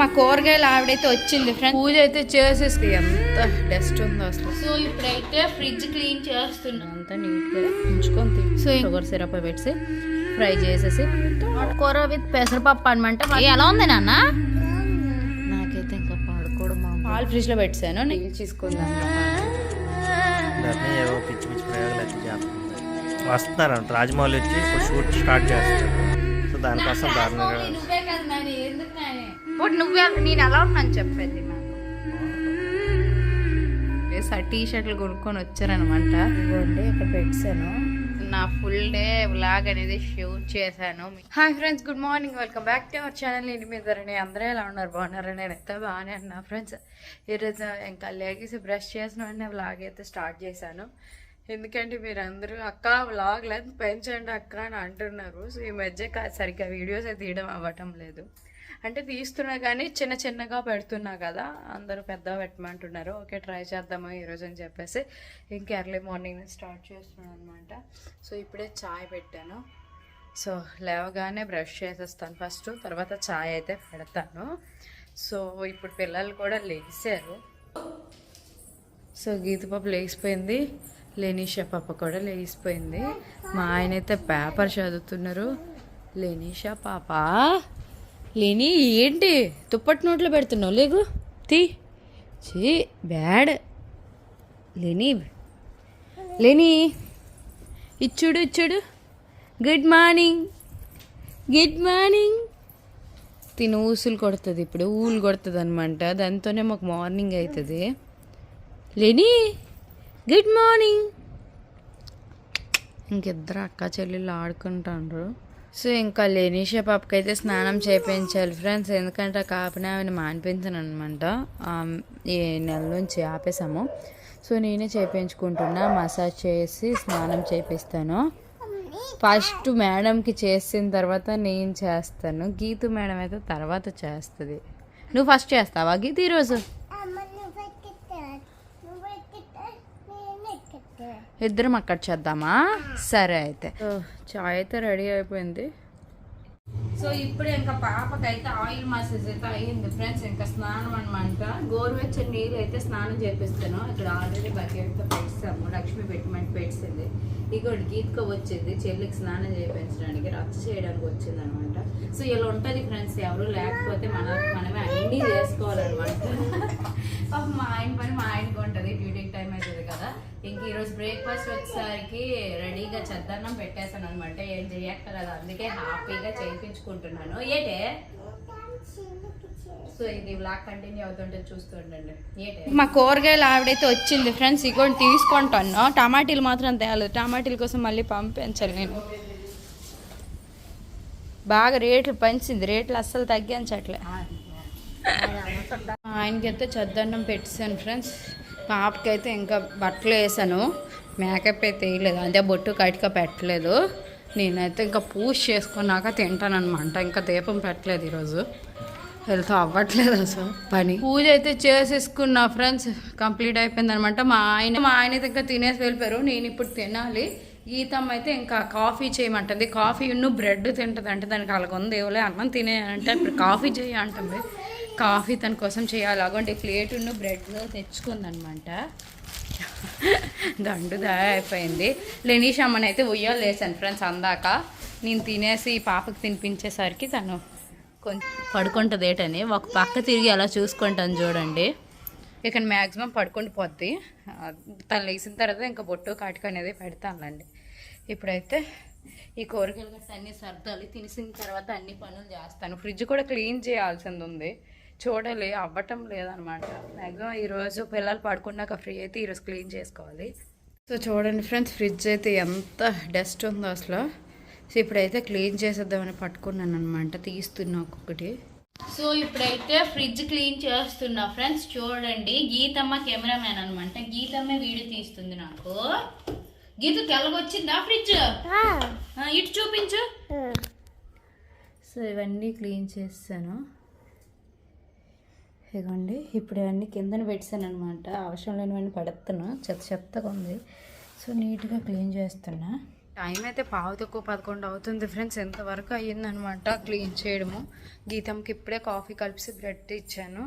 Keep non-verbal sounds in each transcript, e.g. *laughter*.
మా కూరగాయలు ఆవిడైతే వచ్చింది ఫ్రెండ్ పూజ అయితే చేసేసి ఎంత డస్ట్ ఉందో అసలు. సో ఇప్పుడైతే ఫ్రిడ్జ్ క్లీన్ చేస్తున్నా. అంతా నీట్గా ఉంచుకొని సో షుగర్ సిరప్ పెట్టి ఫ్రై చేసేసి. కూర విత్ పెసరపప్పు అనమాట ఎలా ఉంది నాన్న? నాకైతే ఇంకా పడుకోవడం పాలు ఫ్రిడ్జ్లో పెట్టాను నీళ్ళు తీసుకుందాం పిచ్చి పిచ్చి ప్రయోగాలు వస్తున్నారంట. రాజమౌళి వచ్చి షూట్ స్టార్ట్ చేస్తారు సో దానికోసం దారుణంగా ఇప్పుడు నువ్వే నేను ఎలా ఉన్నాను చెప్పేది నాకు? టీ షర్ట్లు కొనుక్కొని వచ్చారనమాట. ఇదిగోండి ఇక్కడ పెట్టాను. నా ఫుల్ డే వ్లాగ్ అనేది షూట్ చేశాను. Hi friends good morning. Welcome back to our channel. ఇంటి మీద అందరూ ఎలా ఉన్నారు? బాగున్నారు? నేనైతే బాగానే ఉన్నా ఫ్రెండ్స్. ఈరోజు ఇంకా లేగేసి బ్రష్ చేసిన వెంటనే వ్లాగ్ అయితే స్టార్ట్ చేశాను. ఎందుకంటే మీరు అందరూ అక్క వ్లాగ్ లెంత్ పెంచండి అక్క అని అంటున్నారు. సో ఈ మధ్య కా- సరిగ్గా వీడియోస్ అయితే తీయడం అవ్వటం లేదు. అంటే తీస్తున్నా కానీ చిన్న చిన్నగా పెడుతున్నా కదా అందరూ పెద్దగా పెట్టమంటున్నారు. ఓకే ట్రై చేద్దాము ఈరోజు అని చెప్పేసి ఇంకా ఎర్లీ మార్నింగ్ స్టార్ట్ చేస్తున్నాను అనమాట సో ఇప్పుడే చాయ్ పెట్టాను. సో లేవగానే బ్రష్ చేసేస్తాను ఫస్ట్ తర్వాత చాయ్ అయితే పెడతాను. సో ఇప్పుడు పిల్లలు కూడా లేచారు. సో గీత పాప లేచిపోయింది. లెనీషా పాప కూడా లేచిపోయింది. మా ఆయన అయితే పేపర్ చదువుతున్నారు. లెనీషా పాప? లేని ఏంటి? తుప్పటి నోట్లో పెడుతున్నావు. లేగు. తీ. చీ బ్యాడ్. లేని. లేని. ఇచ్చుడు ఇచ్చుడు. గుడ్ మార్నింగ్ గుడ్ మార్నింగ్ తిను ఊసులు కొడుతుంది ఇప్పుడు. ఊలు కొడుతుంది అనమాట దాంతోనే మాకు మార్నింగ్ అవుతుంది లేని. గుడ్ మార్నింగ్ ఇంకిద్దరు అక్క చెల్లెళ్ళు ఆడుకుంటాండ్రు. సో ఇంకా లేనీషా పాపకి అయితే స్నానం చేయించాలి ఫ్రెండ్స్. ఎందుకంటే ఆ కాపిన ఆమెను అనమాట ఈ నెల నుంచి ఆపేసాము సో నేనే చేయించుకుంటున్నా మసాజ్ చేసి స్నానం చేపిస్తాను. ఫస్ట్ మేడంకి చేసిన తర్వాత నేను చేస్తాను. గీతు మేడం అయితే తర్వాత చేస్తుంది. నువ్వు ఫస్ట్ చేస్తావా గీత ఈరోజు? ఇద్దరం అక్కడ చేద్దామా? సరే అయితే. చాయ్ అయితే రెడీ అయిపోయింది. సో ఇప్పుడు ఇంకా పాపకైతే ఆయిల్ మసాజ్ అయితే అయ్యింది ఫ్రెండ్స్ ఇంకా స్నానం అనమాట గోరువెచ్చని నీళ్ళు అయితే స్నానం చేపిస్తాను. ఇక్కడ ఆల్రెడీ బకెట్తో పెట్టాము లక్ష్మి పెట్టమని పెట్టింది. ఇగోటి గీతకు వచ్చింది. చెల్లికి స్నానం చేయించడానికి రచ్చ చేయడానికి వచ్చింది అనమాట సో ఇలా ఉంటుంది ఫ్రెండ్స్ ఎవరు లేకపోతే మన మనమే అన్నీ చేసుకోవాలన్నమాట. పాప మా ఆయన పని మా ఆయనకు ఉంటుంది. డ్యూటీ టైం ఇంక ఈరోజు బ్రేక్ఫాస్ట్ వచ్చేసరికి రెడీగా చెద్దన్నం పెట్టేశాను అనమాట ఏం చేయక్కర్లేదు. అందుకే హ్యాపీగా చేయించుకుంటున్నాను. ఏటే? సో ఇది బ్లాక్ కంటిన్యూ అవుతుంటే చూస్తుండండి ఏటే? మా కూరగాయలు ఆవిడైతే వచ్చింది ఫ్రెండ్స్. ఇగోండి తీసుకుంటాను టమాటీలు మాత్రం తేలేదు. టమాటీల కోసం మళ్ళీ పంపించాలి నేను. బాగా రేట్లు పెంచింది. రేట్లు అస్సలు తగ్గించట్లే. ఆయనకైతే చద్దన్నం పెట్టాను ఫ్రెండ్స్. పాపకైతే ఇంకా బట్టలు వేసాను. మేకప్ అయితే వేయలేదు. అంటే బొట్టు కటిక పెట్టలేదు. నేనైతే ఇంకా పూజ చేసుకున్నాక తింటానమాట ఇంకా దీపం పెట్టలేదు ఈరోజు. వెళ్తా అవ్వట్లేదు అసలు పని. పూజ అయితే చేసేసుకున్నా ఫ్రెండ్స్. కంప్లీట్ అయిపోయిందనమాట మా ఆయన మా ఆయన అయితే ఇంకా తినేసి వెళ్ళిపోయారు. నేను ఇప్పుడు తినాలి. గీతమ్మ అయితే ఇంకా కాఫీ చేయమంటుంది. కాఫీ ఉన్ను బ్రెడ్ తింటుంది అంటే దానికి అలాగ ఉంది ఏవలే అన్నం తినే అంటే. ఇప్పుడు కాఫీ చేయ అంటుంది. కాఫీ తన కోసం చేయాలి. అగోండి ప్లేట్ ఉన్న బ్రెడ్ తెచ్చుకుందనమాట. గండుదా అయిపోయింది లెనీష్ అమ్మని అయితే ఉయ్యాలు వేసాను ఫ్రెండ్స్ అందాక. నేను తినేసి పాపకు తినిపించేసరికి తను కొంచెం పడుకుంటుంది ఏటని. ఒక పక్క తిరిగి అలా చూసుకుంటాను చూడండి. ఇక మ్యాక్సిమం పడుకొని పోద్ది. తను లేచిన తర్వాత ఇంకా బొట్టు కాటుక అనేది పెడతానులండి. ఇప్పుడైతే ఈ కూరగాయలు గట్ట అన్నీ సర్దాలి. తినిసిన తర్వాత అన్ని పనులు చేస్తాను. ఫ్రిడ్జ్ కూడా క్లీన్ చేయాల్సింది ఉంది. చూడాలి అవ్వటం లేదనమాట. మ్యాక్సిమం ఈరోజు పిల్లలు పడుకున్నాక ఫ్రీ అయితే ఈరోజు క్లీన్ చేసుకోవాలి. సో చూడండి ఫ్రెండ్స్ ఫ్రిడ్జ్ అయితే ఎంత డస్ట్ ఉందో అసలు. సో ఇప్పుడైతే క్లీన్ చేసేద్దామని పట్టుకున్నాను అనమాట తీస్తున్నా ఒక్కొక్కటి. సో ఇప్పుడైతే ఫ్రిడ్జ్ క్లీన్ చేస్తున్నా ఫ్రెండ్స్ చూడండి. గీతమ్మ కెమెరామ్యాన్ అనమాట గీతమ్మ వీడియో తీస్తుంది నాకు. గీత తెల్లగొచ్చిందా ఫ్రిడ్జ్? ఆ, ఇటు చూపించు. సో ఇవన్నీ క్లీన్ చేస్తాను. ఇదిగోండి ఇప్పుడు ఇవన్నీ కిందన పెట్టాను అనమాట అవసరం లేనివన్నీ పడుతున్నా చెత్త చెత్తగా ఉంది. సో నీట్గా క్లీన్ చేస్తున్నా. టైం అయితే పావు తక్కువ పదకొండు అవుతుంది ఫ్రెండ్స్. ఎంతవరకు అయ్యిందనమాట క్లీన్ చేయడము. గీతంకి ఇప్పుడే కాఫీ కలిపి బ్రెడ్ ఇచ్చాను.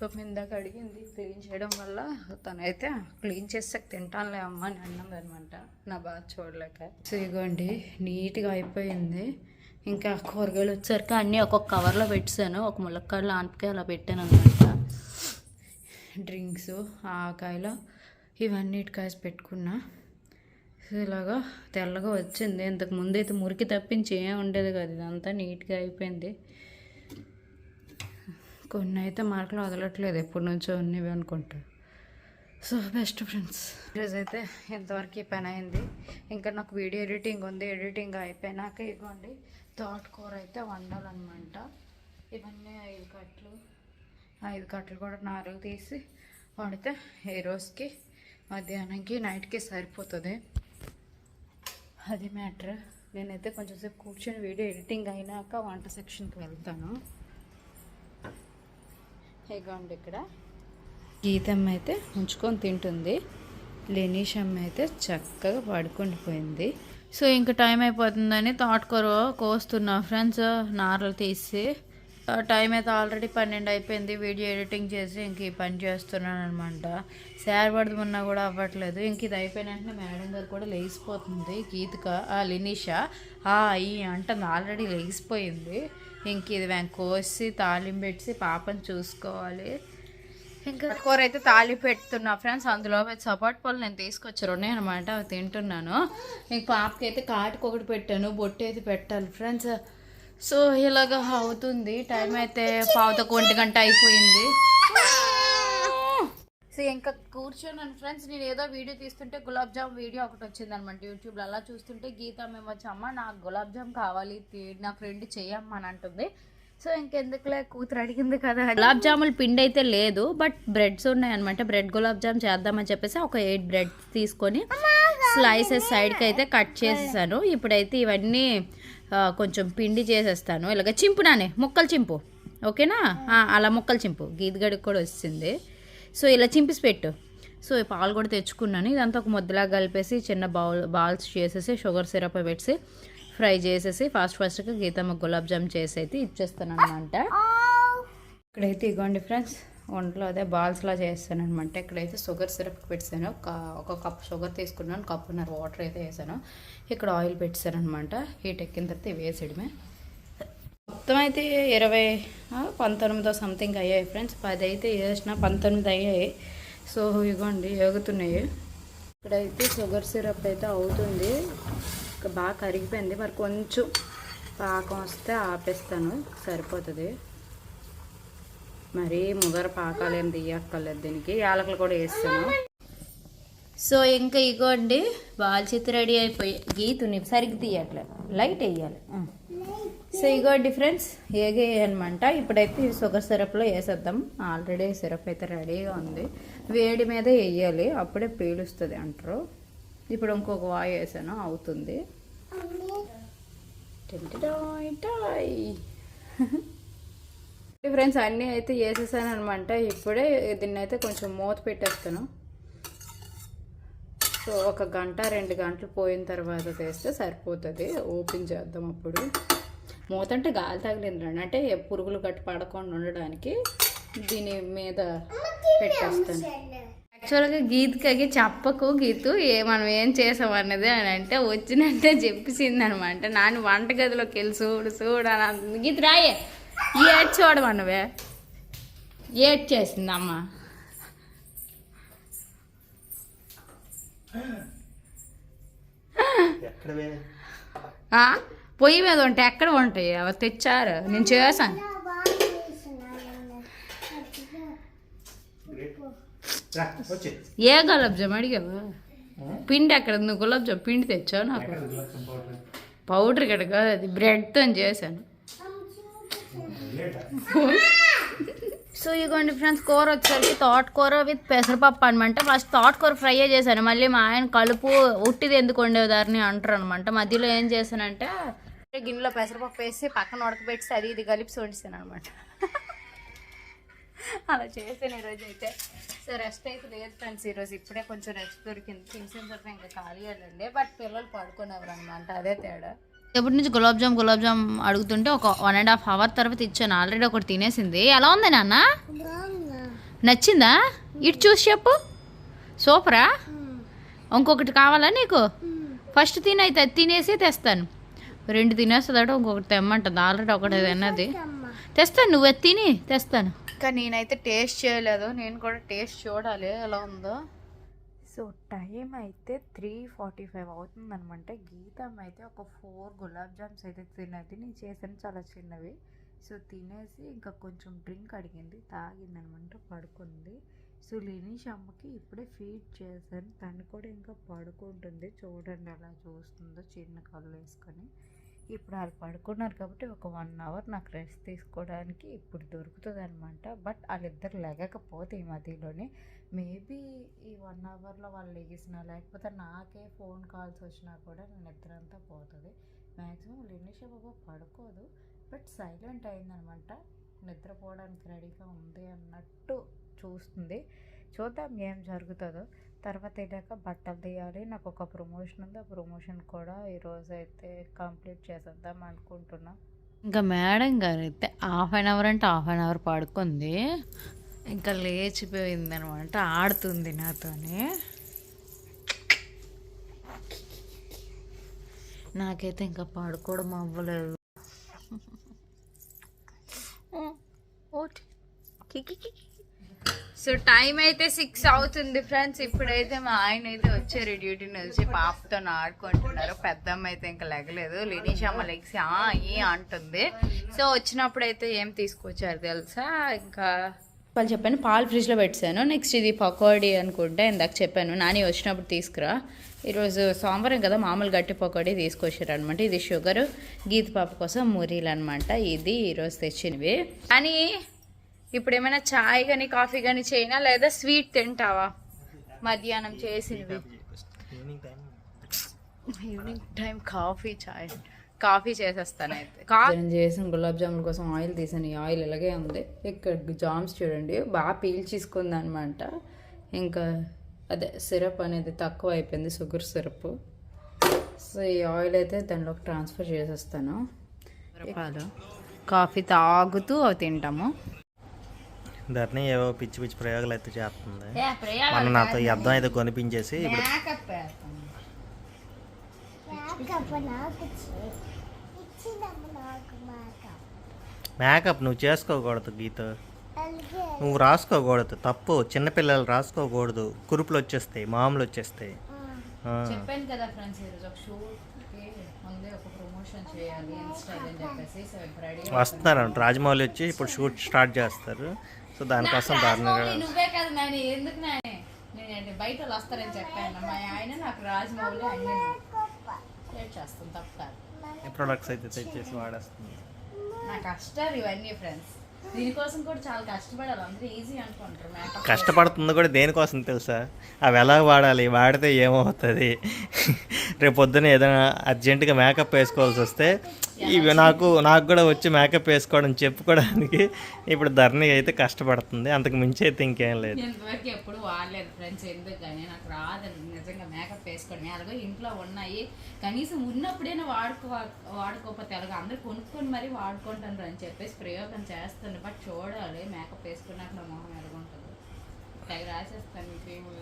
సో ఇందాక అడిగింది క్లీన్ చేయడం వల్ల తనైతే క్లీన్ చేస్తే తింటానులే అమ్మ అని అన్నది అనమాట నా బాధ చూడలేక. సో ఇగోండి నీట్గా అయిపోయింది. ఇంకా కూరగాయలు వచ్చేసరికి అన్నీ ఒక్కొక్క కవర్లో పెట్టాను ఒక ములక్కాడలో ఆనపకాయ అలా పెట్టాను అనమాట డ్రింక్స్ ఆవకాయలు ఇవన్నీ కాసి పెట్టుకున్నా. ఇలాగా తెల్లగా వచ్చింది. ఇంతకు ముందు అయితే మురికి తప్పించి ఏం ఉండేది కదా. ఇదంతా నీట్గా అయిపోయింది. కొన్ని అయితే మార్కులు వదలట్లేదు. ఎప్పటి నుంచో ఉన్నవి అనుకుంటా. So best friends. ఈరోజు అయితే ఎంతవరకు పని అయింది. ఇంకా నాకు వీడియో ఎడిటింగ్ ఉంది. ఎడిటింగ్ అయిపోయినాక ఇవ్వండి తోటకూర అయితే వండాలన్నమాట. ఇవన్నీ ఐదు కట్లు ఐదు కట్టలు కూడా నారులు తీసి వండితే ఏ రోజుకి మధ్యాహ్నంకి నైట్కి సరిపోతుంది. అది మ్యాటర్. నేనైతే కొంచెం సేపు కూర్చొని వీడియో ఎడిటింగ్ అయినాక వంట సెక్షన్కి వెళ్తాను. ఇగోండి ఇక్కడ. గీతమ్మ అయితే ఉంచుకొని తింటుంది. లెనీష్ అమ్మ అయితే చక్కగా పడుకుండిపోయింది సో ఇంకా టైం అయిపోతుందని తోటకూర కోస్తున్నా. ఫ్రెండ్స్ నారలు తీసి. ఆ టైం అయితే ఆల్రెడీ పన్నెండు అయిపోయింది. వీడియో ఎడిటింగ్ చేసి ఇంక ఈ పని చేస్తున్నాను అనమాట శారీ పడుతున్నా కూడా అవ్వట్లేదు. ఇంక ఇది అయిపోయిన వెంటనే మేడం గారు కూడా లేచిపోతుంది. గీతిక ఆ లినిషా ఆ ఈ అంటుంది. ఆల్రెడీ లేచిపోయింది. ఇంక ఇది వెంక కోసి తాళింపెట్టి పాపను పాపని చూసుకోవాలి. ఇంకా కూర అయితే తాళి పెడుతున్నా ఫ్రెండ్స్ అందులో సపోర్ట్ పళ్ళు నేను తీసుకొచ్చారు. ఉన్నాయి అనమాట అవి తింటున్నాను. ఇంక పాపకి అయితే కాటుకు ఒకటి పెట్టాను. బొట్టు అయితే పెట్టాలి ఫ్రెండ్స్ సో ఇలాగ అవుతుంది. టైం అయితే పావుతకు ఒంటి గంట అయిపోయింది. సో ఇంకా కూర్చున్నాను ఫ్రెండ్స్ నేను ఏదో వీడియో తీస్తుంటే గులాబ్ జామ్ వీడియో ఒకటి వచ్చింది అనమాట యూట్యూబ్లో. అలా చూస్తుంటే గీత మేము వచ్చి అమ్మ నాకు గులాబ్ జామ్ కావాలి. నా ఫ్రెండ్ చేయమ్మా అని అంటుంది. సో ఇంకెందుకులే కూతురు అడిగింది కదా గులాబ్ జాములు పిండి అయితే లేదు బట్ బ్రెడ్స్ ఉన్నాయన్నమాట. బ్రెడ్ గులాబ్ జామ్ చేద్దామని చెప్పేసి ఒక ఎయిట్ బ్రెడ్ తీసుకొని స్లైసెస్ సైడ్కి అయితే కట్ చేసేసాను. ఇప్పుడైతే ఇవన్నీ కొంచెం పిండి చేసేస్తాను. ఇలాగ చింపునానే ముక్కలు చింపు ఓకేనా? అలా ముక్కలు చింపు గీతగడికి కూడా వచ్చింది సో ఇలా చింపిసి పెట్టు. సో ఈ పాలు కూడా తెచ్చుకున్నాను. ఇదంతా ఒక ముద్దలాగా కలిపేసి చిన్న బౌల్ బాల్స్ చేసేసి షుగర్ సిరప్ పెట్టి ఫ్రై చేసేసి ఫాస్ట్ ఫాస్ట్గా గీతమ్మ గులాబ్ జామ్ చేసి అయితే ఇచ్చేస్తాను అనమాట ఇక్కడైతే ఇగోండి ఫ్రెండ్స్ ఒంట్లో అదే బాల్స్లా చేస్తాను అనమాట ఇక్కడైతే షుగర్ సిరప్ పెట్టాను. ఒక కప్ షుగర్ తీసుకున్నాను కప్పున్నర వాటర్ అయితే వేసాను. ఇక్కడ ఆయిల్ పెట్టాను అనమాట హీట్ ఎక్కిన తర్వాత వేసేయడమే. మొత్తం అయితే ఇరవై పంతొమ్మిదో సంథింగ్ అయ్యాయి ఫ్రెండ్స్. పది అయితే వేసిన పంతొమ్మిది అయ్యాయి. సో ఇగోండి ఏగుతున్నాయి. ఇక్కడైతే షుగర్ సిరప్ అయితే అవుతుంది. బాగా కరిగిపోయింది. మరి కొంచెం పాకం వస్తే ఆపేస్తాను. సరిపోతుంది. మరి ముగర పాకాలు ఏం తీయక్కర్లేదు దీనికి. యాలకులు కూడా వేస్తాను. సో ఇంకా ఇగోండి బాల్చిత్ రెడీ అయిపోయి గీతుని సరిగ్గా తీయట్లేదు లైట్ వేయాలి. సో ఇగోండి ఫ్రెండ్స్ ఏగే అనమాట ఇప్పుడైతే షుగర్ సిరప్లో వేసేద్దాం. ఆల్రెడీ సిరప్ అయితే రెడీగా ఉంది. వేడి మీద వేయాలి. అప్పుడే పీలుస్తుంది అంటారు. ఇప్పుడు ఇంకొక వాయి వేసాను అవుతుంది. *laughs* ఫ్రెండ్స్ అన్నీ అయితే వేసేసాను అనమాట ఇప్పుడే దీన్ని అయితే కొంచెం మూత పెట్టేస్తాను. సో ఒక గంట రెండు గంటలు పోయిన తర్వాత వేస్తే సరిపోతుంది. ఓపెన్ చేద్దాం అప్పుడు. మూత అంటే గాలి తగిలింది రండి. అంటే పురుగులు గట్టి పడకుండా ఉండడానికి దీని మీద పెట్టేస్తాను. యాక్చువల్గా గీతకి చెప్పకు గీతు ఏ మనం ఏం చేసాం అన్నది అని అంటే వచ్చినట్టే చెప్పేసింది అనమాట నాన్న వంటగదిలోకి వెళ్ళి చూడు చూడు అని అంటుంది. గీత రాయే. ఏడ్ చూడమన్నవే ఏడ్ చేసింది అమ్మ ఎక్కడ ఆ? పొయ్యి మీద ఉంటాయి ఎక్కడ ఉంటాయి? అవి తెచ్చారు. నేను చేశాను. ఏ గులాబ్ జామ్ అడిగావు పిండి ఎక్కడ నువ్వు గులాబ్ జామ్ పిండి తెచ్చావు నాకు? పౌడర్? ఇక్కడ కాదు అది బ్రెడ్తో చేశాను. సో ఇగోండి ఫ్రెండ్స్ కూర వచ్చేసరికి తోటకూర విత్ పెసరపప్పు అనమాట. ఫస్ట్ తోటకూర ఫ్రై చేశాను. మళ్ళీ మా ఆయన కలుపు ఉట్టిది ఎందుకు వండేదారని అంటారు అనమాట. మధ్యలో ఏం చేశానంటే గిన్నెలో పెసరపప్పు వేసి పక్కన ఉడకబెట్టి అది ఇది కలిపి వండిస్తాను అనమాట. అలా చేసాను ఈరోజు అయితే సో రెస్ట్ అయితే లేదు ఫ్రెండ్స్ ఈరోజు ఇప్పుడే కొంచెం రెస్ట్ దొరికింది. తినేసిన తర్వాత ఇంకా ఖాళీ వెళ్ళండి బట్ పిల్లలు పడుకునేవారు అనమాట అదే తేడా. ఎప్పటి నుంచి గులాబ్ జామ్ గులాబ్ జామ్ అడుగుతుంటే ఒక వన్ అండ్ హాఫ్ అవర్ తర్వాత ఇచ్చాను. ఆల్రెడీ ఒకటి తినేసింది. ఎలా ఉంది నాన్న? నచ్చిందా? ఇటు చూసి చెప్పు. సూపరా? ఇంకొకటి కావాలా నీకు? ఫస్ట్ తినైతే తినేసి తెస్తాను. రెండు తినేస్తుందట ఇంకొకటి తెమ్మంటుంది. ఆల్రెడీ ఒకటి తిన్నది. తెస్తాను నువ్వు తిని తెస్తాను. ఇంకా నేనైతే టేస్ట్ చేయలేదు. నేను కూడా టేస్ట్ చూడాలి ఎలా ఉందో. సో టైం అయితే త్రీ ఫార్టీ ఫైవ్ అవుతుందనమాట గీతం అయితే ఒక ఫోర్ గులాబ్ జామ్స్ అయితే తిన్నది నేను చేశాను చాలా చిన్నవి. సో తినేసి ఇంకా కొంచెం డ్రింక్ అడిగింది. తాగిందనమాట పడుకుంది. సో లినీష్ అమ్మకి ఇప్పుడే ఫీడ్ చేశాను. తను కూడా ఇంకా పడుకుంటుంది. చూడండి అలా చూస్తుందో చిన్న కళ్ళు వేసుకొని. ఇప్పుడు వాళ్ళు పడుకున్నారు కాబట్టి ఒక వన్ అవర్ నాకు రెస్ట్ తీసుకోవడానికి ఇప్పుడు దొరుకుతుంది అనమాట బట్ వాళ్ళిద్దరు లెగకపోతే ఈ మధ్యలోనే. మేబీ ఈ వన్ అవర్లో వాళ్ళు లెగిసినా లేకపోతే నాకే ఫోన్ కాల్స్ వచ్చినా కూడా నేను నిద్రంతా పోతుంది. మ్యాక్సిమం లినిష బాబు పడుకోదు. బట్ సైలెంట్ అయిందనమాట నిద్రపోవడానికి రెడీగా ఉంది అన్నట్టు చూస్తుంది. చూద్దాం ఏం జరుగుతుందో. తర్వాత వెళ్ళాక బట్టలు తీయాలి. నాకు ఒక ప్రమోషన్ ఉంది. ఆ ప్రమోషన్ కూడా ఈరోజు అయితే కంప్లీట్ చేసేద్దాం అనుకుంటున్నా. ఇంకా మేడం గారు అయితే హాఫ్ అన్ అవర్ అంటే హాఫ్ అన్ అవర్ పడుకుంది. ఇంకా లేచిపోయింది అనమాట ఆడుతుంది నాతోనే. నాకైతే ఇంకా పడుకోవడం అవ్వలేదు. ఓటి సో టైం అయితే సిక్స్ అవుతుంది ఫ్రెండ్స్ ఇప్పుడైతే మా ఆయన అయితే వచ్చారు డ్యూటీ నుంచి పాపతో ఆడుకుంటున్నారు. పెద్దమ్మ అయితే ఇంకా లెగలేదు. లినీష్ అమ్మ లెగ్సి ఆ ఏ అంటుంది. సో వచ్చినప్పుడు అయితే ఏం తీసుకొచ్చారు తెలుసా? ఇంకా వాళ్ళు చెప్పాను పాలు ఫ్రిడ్జ్లో పెట్టాను. నెక్స్ట్ ఇది పకోడీ అనుకుంటే. ఇందాక చెప్పాను. నాని వచ్చినప్పుడు తీసుకురా. ఈరోజు సోమవారం కదా మామూలు గట్టి పకోడీ తీసుకొచ్చారు అనమాట ఇది షుగర్ గీత పాప కోసం మురీలు అనమాట ఇది ఈరోజు తెచ్చినవి. కానీ ఇప్పుడు ఏమైనా చాయ్ కానీ కాఫీ కానీ చేయనా? లేదా స్వీట్ తింటావా? మధ్యాహ్నం చేసినవి. ఈవినింగ్ టైం కాఫీ చాయ్. కాఫీ చేసేస్తాను అయితే. నేను చేసిన గులాబ్ జామున్ కోసం ఆయిల్ తీసాను. ఈ ఆయిల్ ఇలాగే ఉంది. ఇక్కడ జామ్స్ చూడండి. బాగా పీల్చేసుకుంది అనమాట ఇంకా అదే సిరప్ అనేది తక్కువ అయిపోయింది షుగర్ సిరప్. సో ఈ ఆయిల్ అయితే దానిలోకి ట్రాన్స్ఫర్ చేసేస్తాను. కాఫీ తాగుతూ అవి తింటాము. ధరణి ఏవో పిచ్చి పిచ్చి ప్రయోగాలు అయితే చేస్తుంది. మన నాతో ఈ అర్థం అయితే కొనిపించేసి ఇప్పుడు మేకప్ నువ్వు చేసుకోకూడదు గీత. నువ్వు రాసుకోకూడదు తప్పు. చిన్నపిల్లలు రాసుకోకూడదు. కురుపులు వచ్చేస్తాయి మామూలు వచ్చేస్తాయి. చెప్పాను కదా ఫ్రెండ్స్ వస్తున్నారు రాజమౌళి వచ్చి ఇప్పుడు షూట్ స్టార్ట్ చేస్తారు. సో దానికోసం నువ్వే కదా నాని. ఎందుకు నాని? నేను బయట వాళ్ళు వస్తారని చెప్పాను. మా ఆయన నాకు రాజమౌళి అన్ని షేర్ చేస్తాను తప్ప కాదు. ప్రొడక్ట్స్ అయితే తెచ్చేసి వాడేస్తుంది? నా కష్టాలు ఇవన్నీ ఫ్రెండ్స్ దీనికోసం కూడా చాలా కష్టపడాలి. అందరూ ఈజీ అనుకుంటారు. మేకప్ కష్టపడుతుంది కూడా దేనికోసం తెలుసా? అవి ఎలా వాడాలి? వాడితే ఏమవుతుంది? రేపు పొద్దున ఏదైనా అర్జెంటుగా మేకప్ వేసుకోవాల్సి వస్తే ఇవి నాకు నాకు కూడా వచ్చి మేకప్ వేసుకోవడం చెప్పుకోవడానికి ఇప్పుడు ధరణి అయితే కష్టపడుతుంది. అంతకు మించి అయితే ఇంకేం లేదు. ఇంతవరకు ఎప్పుడు వాడలేదు ఫ్రెండ్స్ ఎందుకు కానీ నాకు రాదు నిజంగా మేకప్ వేసుకోవడం. అలాగే ఇంట్లో ఉన్నాయి. కనీసం ఉన్నప్పుడైనా వాడుకో వాడుకోకపోతే అలాగే అందరు కొనుక్కొని మరీ వాడుకుంటాను అని చెప్పేసి ప్రయోగం చేస్తాను బట్ చూడాలి మేకప్ వేసుకున్నాక నా మొహం ఎలాగుంటుంది. రాసేస్తాను మీకు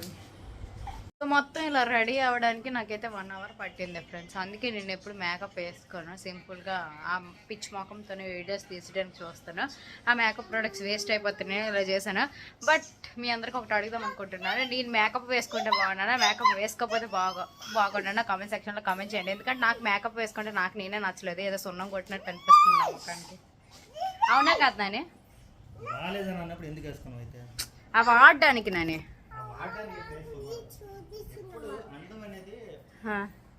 మొత్తం ఇలా రెడీ అవ్వడానికి నాకైతే వన్ అవర్ పట్టింది ఫ్రెండ్స్. అందుకే నేను ఎప్పుడు మేకప్ వేసుకోను. సింపుల్గా ఆ పిచ్ మొఖంతోనే వీడియోస్ తీసడానికి చూస్తాను. ఆ మేకప్ ప్రొడక్ట్స్ వేస్ట్ అయిపోతున్నాయి ఇలా చేశాను. బట్ మీ అందరికి ఒకటి అడుగుదాం అనుకుంటున్నాను. నేను మేకప్ వేసుకుంటే బాగున్నానా? మేకప్ వేసుకోకపోతే బాగా బాగున్నానా కామెంట్ సెక్షన్లో కామెంట్ చేయండి. ఎందుకంటే నాకు మేకప్ వేసుకుంటే నాకు నేనే నచ్చలేదు. ఏదో సున్నం కొట్టినట్టు అనిపిస్తుంది నా ముఖానికి అవునా కదా నాని? ఆ వాడడానికి నాని.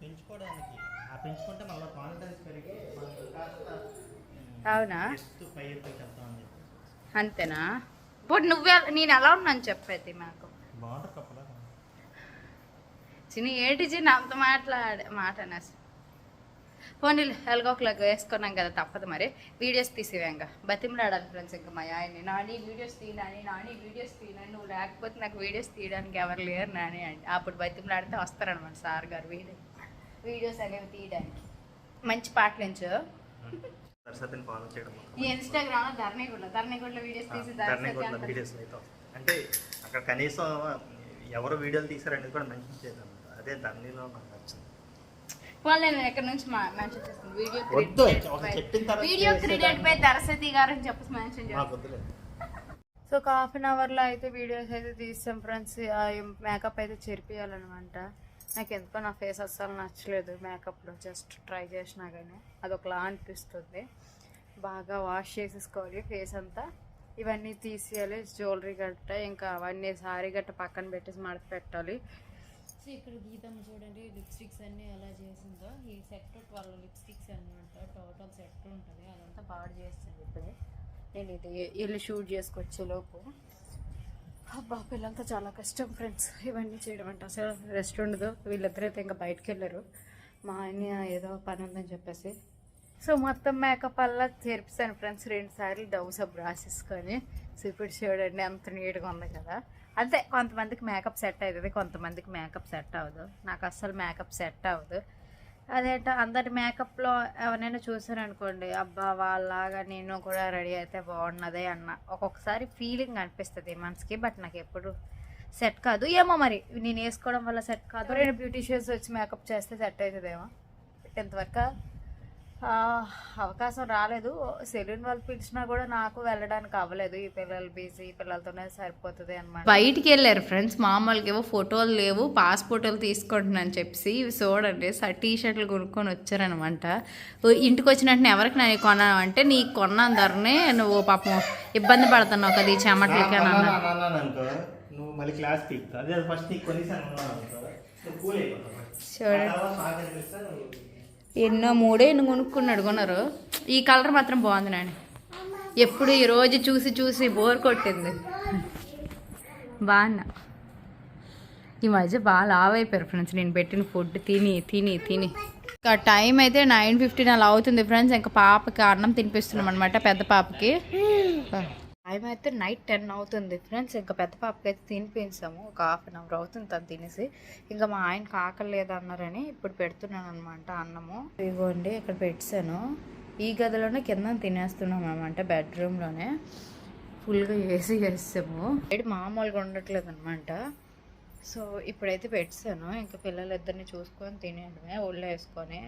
పెంచుకోవడానికి. ఆ పెంచుకుంటే మళ్ళీ కాన్ఫిడెన్స్ పెరిగి అవునా? అంతేనా? ఇప్పుడు నువ్వే నేను ఎలా ఉన్నాను చెప్పేది మాకు? చిన్న ఏంటి చిన్న అంత మాట్లాడే మాట అనేసి పోనీ ఎలాగోకలాగా వేసుకున్నాం కదా తప్పదు మరి. వీడియోస్ తీసేవాంగా బతిమలాడాలి ఫ్రెండ్స్ ఇంకా మా ఆయన్ని. నాని వీడియోస్ తీయనాని నాని వీడియోస్ తీయనని నువ్వు లేకపోతే నాకు వీడియోస్ తీయడానికి ఎవరు లేరు నాని అంటే. అప్పుడు బతిమలాడితే వస్తారనమాట సార్ గారు వీడియో వీడియోస్ అనేవి తీయడానికి. మంచి పాటలు ఎంచు ఇన్స్టాగ్రామ్లో ధర్నీగుడ్లో. వీడియోస్ తీసి వీడియోస్ అయితే. అంటే అక్కడ కనీసం ఎవరు వీడియోలు తీసారనేది కూడా మెన్షన్ చేద్దాం అదే ధరణిలో నాకు నచ్చింది. వాళ్ళు నేను ఎక్కడి నుంచి మెన్షన్ చేస్తాను వీడియో వద్దు, ఒక చెప్పిన తర్వాత వీడియో క్రియేట్ పై దర్శతి గారు అని చెప్పేసి మెన్షన్ చేస్తాను సో ఒక హాఫ్ అన్ అవర్లో అయితే వీడియోస్ అయితే తీస్తాం ఫ్రెండ్స్ మేకప్ అయితే చెరిపియాలన్నమాట. నాకు ఎందుకో నా ఫేస్ అస్సలు నచ్చలేదు మేకప్లో జస్ట్ ట్రై చేసినా కానీ అదొకలా అనిపిస్తుంది. బాగా వాష్ చేసేసుకోవాలి ఫేస్ అంతా. ఇవన్నీ తీసేయాలి జ్యువెలరీ గట్ట ఇంకా అవన్నీ సారీ గట్ట పక్కన పెట్టేసి మడత పెట్టాలి. సో ఇక్కడ గీతమ్మ చూడండి లిప్స్టిక్స్ అన్నీ ఎలా చేసిందో. ఈ సెట్ ట్వెల్వ్ లిప్స్టిక్స్ అనమాట టోటల్ సెట్ ఉంటుంది. అదంతా పాడు చేస్తుంది ఇప్పుడే. నేను ఇది వీళ్ళు షూట్ చేసుకొచ్చే లోపు. అబ్బా పిల్లలతో చాలా కష్టం ఫ్రెండ్స్ ఇవన్నీ చేయడం అంటే అసలు రెస్ట్ ఉండదు. వీళ్ళిద్దరైతే ఇంకా బయటకు వెళ్ళరు. మా ఆయన ఏదో పని ఉందని చెప్పేసి. సో మొత్తం మేకప్ అలా తెరిపిస్తాను ఫ్రెండ్స్ రెండు సార్లు డవ్ సబ్ రాసేసుకొని. సో ఇప్పుడు చూడండి అంత నీట్గా ఉంది కదా. అంతే కొంతమందికి మేకప్ సెట్ అవుతుంది కొంతమందికి మేకప్ సెట్ అవ్వదు. నాకు అస్సలు మేకప్ సెట్ అవ్వదు. అదేంటో అందరి మేకప్లో ఎవరైనా చూసారనుకోండి అబ్బా వాళ్ళలాగా నేను కూడా రెడీ అయితే బాగున్నదే అన్న. ఒక్కొక్కసారి ఫీలింగ్ అనిపిస్తుంది మనసుకి బట్ నాకు ఎప్పుడు సెట్ కాదు. ఏమో మరి నేను వేసుకోవడం వల్ల సెట్ కాదు. నేను బ్యూటీషియన్స్ వచ్చి మేకప్ చేస్తే సెట్ అవుతుందేమో? ఇంతవరకు ఆ, అవకాశం రాలేదు. సెలూన్ వాళ్ళు పిలిచినా కూడా నాకు వెళ్ళడానికి అవ్వలేదు. ఈ పిల్లలు బిజీ ఈ పిల్లలతోనే సరిపోతుంది అనమాట బయటికి వెళ్ళారు ఫ్రెండ్స్. మామూలుగా ఏవో ఫోటోలు లేవు. పాస్ ఫోటోలు తీసుకుంటున్నాను చెప్పి ఇవి చూడండి. టీ షర్ట్లు కొనుక్కొని వచ్చారనమాట ఇంటికి వచ్చినట్టు ఎవరికి నేను కొన్నాను అంటే నీకు కొన్నాను ధరనే నువ్వు పాపం ఇబ్బంది పడుతున్నావు కదా ఈ చెమట్లకి అని నువ్వు మళ్ళీ క్లాస్ ఫస్ట్ చూడండి. ఎన్నో మూడే ఎన్ని కొనుక్కున్నాడు కొన్నారు. ఈ కలర్ మాత్రం బాగుంది నాని. ఎప్పుడు ఈ రోజు చూసి చూసి బోర్ కొట్టింది. బాగున్నా. ఈ మధ్య బాగా లావ్ అయిపోయారు ఫ్రెండ్స్. నేను పెట్టిన ఫుడ్ తిని తిని తిని. ఇంకా టైం అయితే నైన్ ఫిఫ్టీన్ అలా అవుతుంది ఫ్రెండ్స్. ఇంకా పాపకి అన్నం తినిపిస్తున్నాం అనమాట పెద్ద పాపకి. టైం అయితే నైట్ టెన్ అవుతుంది ఫ్రెండ్స్. ఇంకా పెద్ద పాపకి అయితే తినిపించాము. ఒక హాఫ్ అన్ అవర్ అవుతుంది తను తినేసి. ఇంకా మా ఆయనకి ఆకలి లేదన్నారని ఇప్పుడు పెడుతున్నాను అనమాట అన్నము. ఇదిగోండి ఇక్కడ పెట్టాను. ఈ గదిలోనే కింద తినేస్తున్నాం అనమాట బెడ్రూమ్లోనే. ఫుల్గా ఏసీ వేస్తాము మామూలుగా ఉండట్లేదు అనమాట సో ఇప్పుడైతే పెట్టాను. ఇంకా పిల్లలిద్దరిని చూసుకొని తినేయడమే ఒళ్ళు వేసుకొని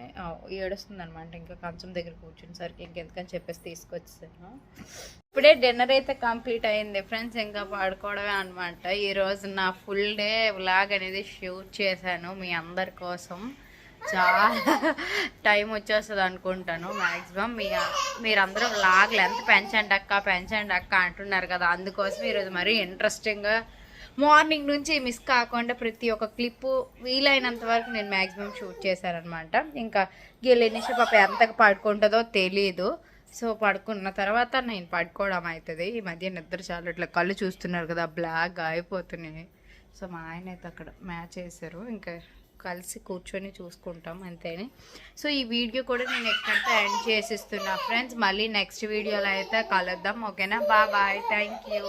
ఏడుస్తుంది అనమాట ఇంకా కంచం దగ్గర కూర్చునేసరికి ఇంకెందుకని చెప్పేసి తీసుకొచ్చాను ఇప్పుడే డిన్నర్ అయితే కంప్లీట్ అయింది. ఫ్రెండ్స్ ఇంకా పడుకోవడమే అనమాట ఈరోజు నా ఫుల్ డే వ్లాగ్ అనేది షూట్ చేశాను మీ అందరి కోసం. చాలా టైం వచ్చేస్తుంది అనుకుంటాను. మ్యాక్సిమం మీ మీరందరూ వ్లాగ్లు ఎంత పెంచండి అక్క పెంచండి అక్క అంటున్నారు కదా. అందుకోసం ఈరోజు మరీ ఇంట్రెస్టింగ్గా మార్నింగ్ నుంచి మిస్ కాకుండా ప్రతి ఒక్క క్లిప్పు వీలైనంత వరకు నేను మ్యాక్సిమం షూట్ చేశానమాట ఇంకా గెలినిషి పాప ఎంత పడుకుంటుందో తెలియదు సో పడుకున్న తర్వాత నేను పడుకోవడం అవుతుంది ఈ మధ్య నిద్ర చాలా ఇట్లా కళ్ళు చూస్తున్నారు కదా బ్లాక్ అయిపోతున్నాయి. సో మా ఆయన అయితే అక్కడ మ్యాచ్ వేశారు ఇంకా కలిసి కూర్చొని చూసుకుంటాం అంతేని. సో ఈ వీడియో కూడా నేను ఎక్కడితో ఎండ్ చేసిస్తున్నా. ఫ్రెండ్స్ మళ్ళీ నెక్స్ట్ వీడియోలో అయితే కలుద్దాం. ఓకేనా? Bye bye. Thank you